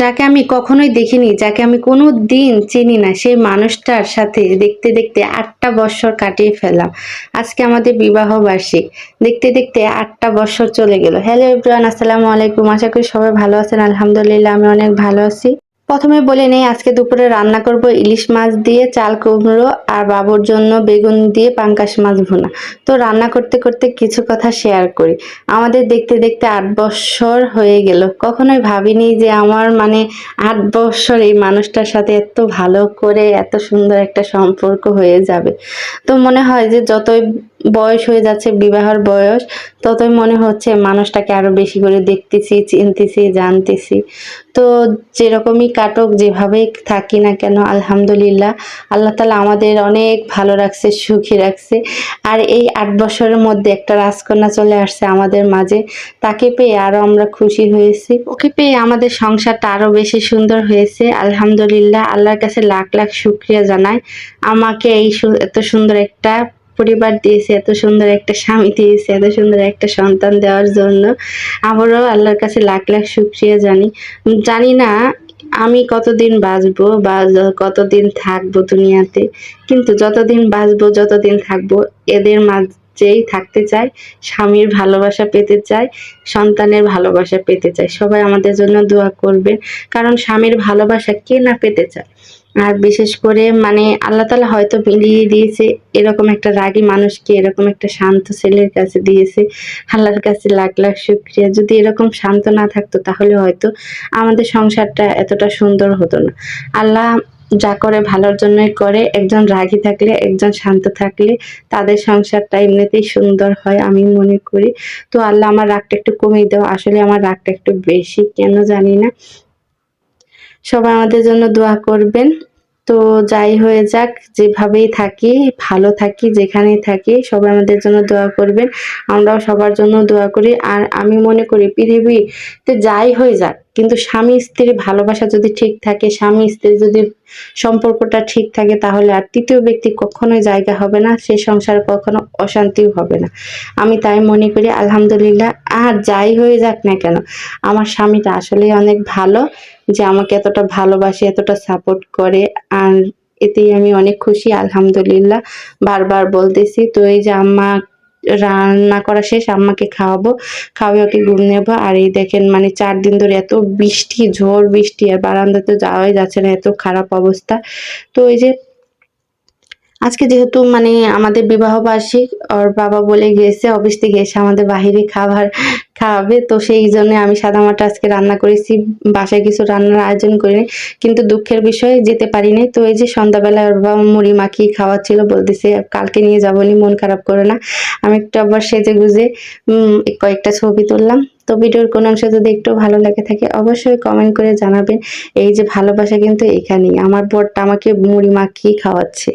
যাকে আমি কখনোই দেখিনি, যাকে আমি কোনো দিন চিনি না, সেই মানুষটার সাথে দেখতে দেখতে আটটা বছর কাটিয়ে ফেললাম। আজকে আমাদের বিবাহ বার্ষিক। দেখতে দেখতে আটটা বছর চলে গেল। হ্যালো এভরিওয়ান আসসালামু আলাইকুম। আশা করি সবাই ভালো আছেন। আলহামদুলিল্লাহ, আমি অনেক ভালো আছি। প্রথমে বলে নেই, আজকে দুপুরে রান্না করব ইলিশ মাছ দিয়ে, চাল কুমড়ো আর বাবুর জন্য বেগুন দিয়ে পাঙ্কাশ মাছ ভুনা। তো রান্না করতে করতে কিছু কথা শেয়ার করি। আমাদের দেখতে দেখতে আট বছর হয়ে গেল। কখনোই ভাবিনি যে আমার মানে আট বছর এই মানুষটার সাথে এত ভালো করে এত সুন্দর একটা সম্পর্ক হয়ে যাবে। তো মনে হয় যে যতই বয়স হয়ে যাচ্ছে, বিবাহের বয়স ততই মনে হচ্ছে মানুষটাকে আরও বেশি করে দেখতেছি, চিনতেছি, জানতেছি। তো যেরকমই কাটক, যেভাবেই থাকি না কেন, আলহামদুলিল্লাহ, আল্লাহ তালা আমাদের অনেক ভালো রাখছে, সুখী রাখছে। আর এই আট বছরের মধ্যে একটা রাজকন্যা চলে আসছে আমাদের মাঝে, তাকে পেয়ে আরও আমরা খুশি হয়েছি। ওকে পেয়ে আমাদের সংসারটা আরও বেশি সুন্দর হয়েছে। আলহামদুলিল্লাহ, আল্লাহর কাছে লাখ লাখ শুক্রিয়া জানাই। আমাকে এই এত সুন্দর একটা পরিবার দিয়েছে, এত সুন্দর একটা স্বামী দিয়েছে, এত সুন্দর একটা সন্তান দেওয়ার জন্য। আবারও আল্লাহর কাছে লাখ লাখ শুক্রিয়া জানি। জানি না আমি কতদিন বাঁচবো বা কতদিন থাকব দুনিয়াতে, কিন্তু যতদিন বাঁচবো, যতদিন থাকব, এদের মাঝেই থাকতে চাই, স্বামীর ভালোবাসা পেতে চাই, সন্তানের ভালোবাসা পেতে চাই। সবাই আমাদের জন্য দোয়া করবেন, কারণ স্বামীর ভালোবাসা কে না পেতে চায়? আর বিশেষ করে মানে আল্লাহ তালা হয়তো মিলিয়ে দিয়েছে এরকম একটা রাগী মানুষকে, এরকম একটা শান্ত ছেলের কাছে দিয়েছে, আল্লাহর কাছে লাখ লাখ শুক্রিয়া। যদি এরকম শান্ত না থাকতো তাহলে হয়তো আমাদের সংসারটা এতটা সুন্দর হতো না। আল্লাহ যা করে ভালোর জন্যই করে, একজন রাগী থাকলে, একজন শান্ত থাকলে তাদের সংসারটা এমনিতেই সুন্দর হয় আমি মনে করি। তো আল্লাহ আমার রাগটা একটু কমিয়ে দাও। আসলে আমার রাগটা একটু বেশি, কেন জানি না। সবাই আমাদের জন্য দোয়া করবেন। তো যাই হয়ে যাক, যেভাবেই থাকি, ভালো থাকি, যেখানেই থাকি, সবাই আমাদের জন্য দোয়া করবেন। আমরাও সবার জন্য দোয়া করি। আর আমি মনে করি, পৃথিবীতে যাই হয়ে যাক কিন্তু স্বামী স্ত্রীর ভালোবাসা যদি ঠিক থাকে, স্বামী স্ত্রী যদি সম্পর্কটা ঠিক থাকে, তাহলে আর তৃতীয় ব্যক্তি কখনোই জায়গা হবে না, সে সংসার কখনো অশান্তিও হবে না। আমি তাই মনে করি, আলহামদুলিল্লাহ, আর যাই হয়ে যাক না কেন, আমার স্বামীটা আসলেই অনেক ভালো যে আমাকে এতটা ভালোবাসে, এতটা সাপোর্ট করে, আর এতেই আমি অনেক খুশি, আলহামদুলিল্লাহ। বারবার বলতেছি, তো এই যে আম্মা রান্না করা শেষ, আম্মাকে খাওয়াবো, খাওয়াই ওকে ঘুম নেব। আর এই দেখেন মানে চার দিন ধরে এত বৃষ্টি, ঝড় বৃষ্টি, আর বারান্দাতে যাওয়াই যাচ্ছে না, এত খারাপ অবস্থা। তো এই যে আজকে যেহেতু মানে আমাদের বিবাহ বার্ষিক, ওর বাবা বলে গেছে অফিস থেকে এসে আমাদের বাহিরে খাবার খাওয়াবে। তো সেই জন্য আমি সাদামাটা আজকে রান্না করেছি, বাসায় কিছু রান্নার আয়োজন করিনি, কিন্তু দুঃখের বিষয়ে, যেতে পারিনি। তো এই যে সন্ধ্যাবেলা ওর বাবা মুড়ি মাখিয়ে খাওয়াচ্ছিল, বলতেছে কালকে নিয়ে যাব নি মন খারাপ করে না। আমি একটু আবার সেজে গুজে কয়েকটা ছবি তুললাম। তো ভিডিওর কোন অংশ যদি একটু ভালো লাগে থাকে, অবশ্যই কমেন্ট করে জানাবেন। এই যে ভালোবাসা কিন্তু এখানেই, আমার বরটা আমাকে মুড়ি মাখিয়ে খাওয়াচ্ছে।